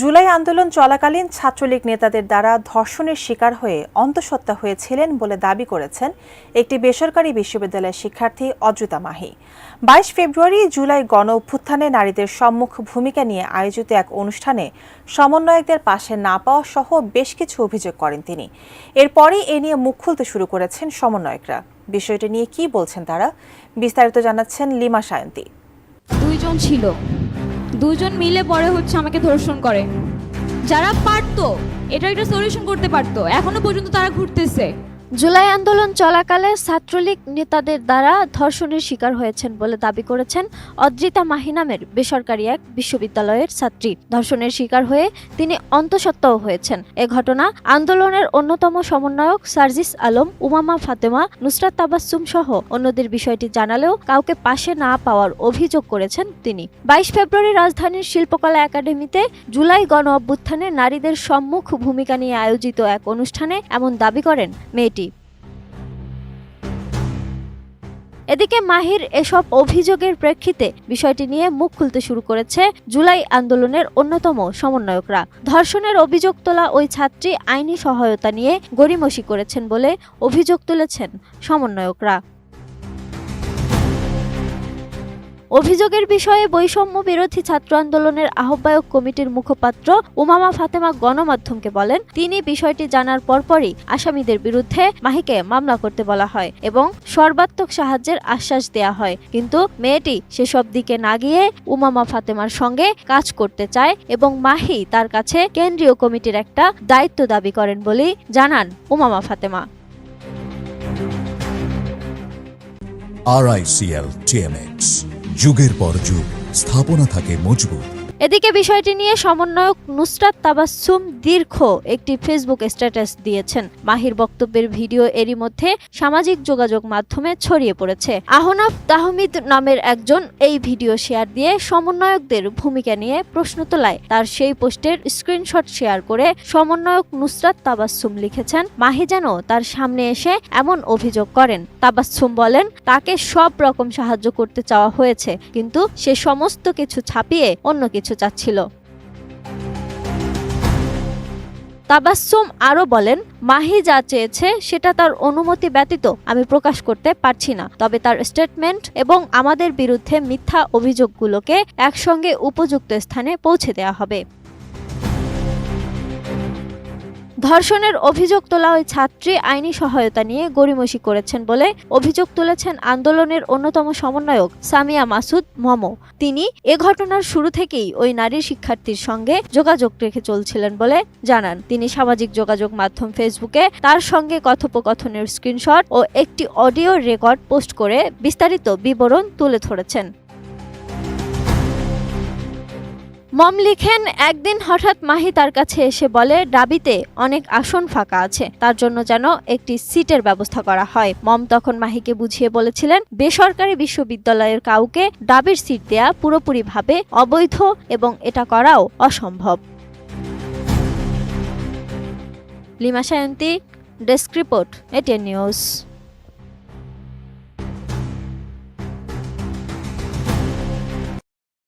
জুলাই আন্দোলন চলাকালীন ছাত্রলীগ নেতাদের দ্বারা ধর্ষণের শিকার হয়ে অন্তঃসত্ত্বা হয়েছিলেন বলে দাবি করেছেন একটি বেসরকারি বিশ্ববিদ্যালয়ের শিক্ষার্থী অদ্রিতা মাহি। বাইশ ফেব্রুয়ারি জুলাই গণ অভ্যুত্থানে নারীদের সম্মুখ ভূমিকা নিয়ে আয়োজিত এক অনুষ্ঠানে সমন্বয়কদের পাশে না পাওয়া সহ বেশ কিছু অভিযোগ করেন তিনি। এরপরই এ নিয়ে মুখ খুলতে শুরু করেছেন সমন্বয়করা। বিষয়টি নিয়ে কি বলছেন তারা, বিস্তারিত জানাচ্ছেন লিমা সায়ন্তী। দুইজন ছিল। দুজন মিলে পরে হচ্ছে আমাকে ধর্ষণ করে। যারা পারতো এটা একটা সলিউশন করতে পারতো। এখনও পর্যন্ত তারা ঘুরতেছে। জুলাই আন্দোলন চলাকালে ছাত্রলীগ নেতাদের দ্বারা ধর্ষণের শিকার হয়েছেন বলে দাবি করেছেন অদ্রিতা মাহি নামের বেসরকারি এক বিশ্ববিদ্যালয়ের ছাত্রী। ধর্ষণের শিকার হয়ে তিনি অন্তঃসত্ত্বাও হয়েছেন। এ ঘটনা আন্দোলনের অন্যতম সমন্বয়ক সার্জিস আলম, উমামা ফাতেমা, নুসরাত তাবাসুম সহ অন্যদের বিষয়টি জানালেও কাউকে পাশে না পাওয়ার অভিযোগ করেছেন তিনি। বাইশ ফেব্রুয়ারি রাজধানীর শিল্পকলা একাডেমিতে জুলাই গণ অভ্যুত্থানে নারীদের সম্মুখ ভূমিকা নিয়ে আয়োজিত এক অনুষ্ঠানে এমন দাবি করেন মেয়েটি। এদিকে মাহির এসব অভিযোগের প্রেক্ষিতে বিষয়টি নিয়ে মুখ খুলতে শুরু করেছে জুলাই আন্দোলনের অন্যতম সমন্বয়করা। ধর্ষণের অভিযোগ তোলা ওই ছাত্রী আইনি সহায়তা নিয়ে গড়িমসি করেছেন বলে অভিযোগ তুলেছেন সমন্বয়করা। অভিযোগের বিষয়ে বৈষম্য বিরোধী ছাত্র আন্দোলনের আহ্বায়ক কমিটির মুখপাত্র উমামা ফাতেমা গণমাধ্যমকে বলেন, তিনি বিষয়টি জানার পরপরই আসামিদের বিরুদ্ধে মাহিকে মামলা করতে বলা হয় এবং সর্বাত্মক সাহায্যের আশ্বাস দেয়া হয়। কিন্তু মেয়েটি সেসব দিকে না গিয়ে উমামা ফাতেমার সঙ্গে কাজ করতে চায় এবং মাহি তার কাছে কেন্দ্রীয় কমিটির একটা দায়িত্ব দাবি করেন বলেই জানান উমামা ফাতেমা। আরআইসিএল টিএমএক্স যুগের পর যুগ স্থাপনা থাকে মজবুত। এদিকে বিষয়টি নিয়ে সমন্বয়ক নুসরাত তাবাসুম দীর্ঘ একটি ফেসবুক স্ট্যাটাস দিয়েছেন। মাহির বক্তব্যের ভিডিও এরই মধ্যে সামাজিক যোগাযোগ মাধ্যমে ছড়িয়ে পড়েছে। আহনাফ তাহমিদ নামের একজন এই ভিডিও শেয়ার দিয়ে সমন্বয়কদের ভূমিকা নিয়ে প্রশ্ন তোলায়। তার সেই পোস্টের স্ক্রিনশট শেয়ার করে সমন্বয়ক নুসরাত তাবাসুম লিখেছেন, মাহি যেন তার সামনে এসে এমন অভিযোগ করেন। তাবাসুম বলেন, তাকে সব রকম সাহায্য করতে চাওয়া হয়েছে, কিন্তু সে সমস্ত কিছু ছাপিয়ে অন্য কিছু চাচ্ছিল। তাবাসসুম আরও বলেন, মাহি যা চেয়েছে সেটা তার অনুমতি ব্যতীত আমি প্রকাশ করতে পারছি না। তবে তার স্টেটমেন্ট এবং আমাদের বিরুদ্ধে মিথ্যা অভিযোগগুলোকে একসঙ্গে উপযুক্ত স্থানে পৌঁছে দেওয়া হবে। ধর্ষণের অভিযোগ তোলা ওই ছাত্রী আইনি সহায়তা নিয়ে গড়িমসি করেছেন বলে অভিযোগ তুলেছেন আন্দোলনের অন্যতম সমন্বয়ক সামিয়া মাসুদ মমো। তিনি এ ঘটনার শুরু থেকেই ওই নারী শিক্ষার্থীর সঙ্গে যোগাযোগ রেখে চলছিলেন বলে জানান। তিনি সামাজিক যোগাযোগ মাধ্যম ফেসবুকে তার সঙ্গে কথোপকথনের স্ক্রিনশট ও একটি অডিও রেকর্ড পোস্ট করে বিস্তারিত বিবরণ তুলে ধরেছেন। মম লিখেন, একদিন হঠাৎ মাহি তার কাছে এসে বলে, ডাবিতে অনেক আসন ফাঁকা আছে, তার জন্য যেন একটি সিটের ব্যবস্থা করা হয়। মম তখন মাহিকে বুঝিয়ে বলেছিলেন, বেসরকারি বিশ্ববিদ্যালয়ের কাউকে ডাবির সিট দেয়া পুরোপুরিভাবে অবৈধ এবং এটা করাও অসম্ভব। Lima Sayanti, desk report, ATN news.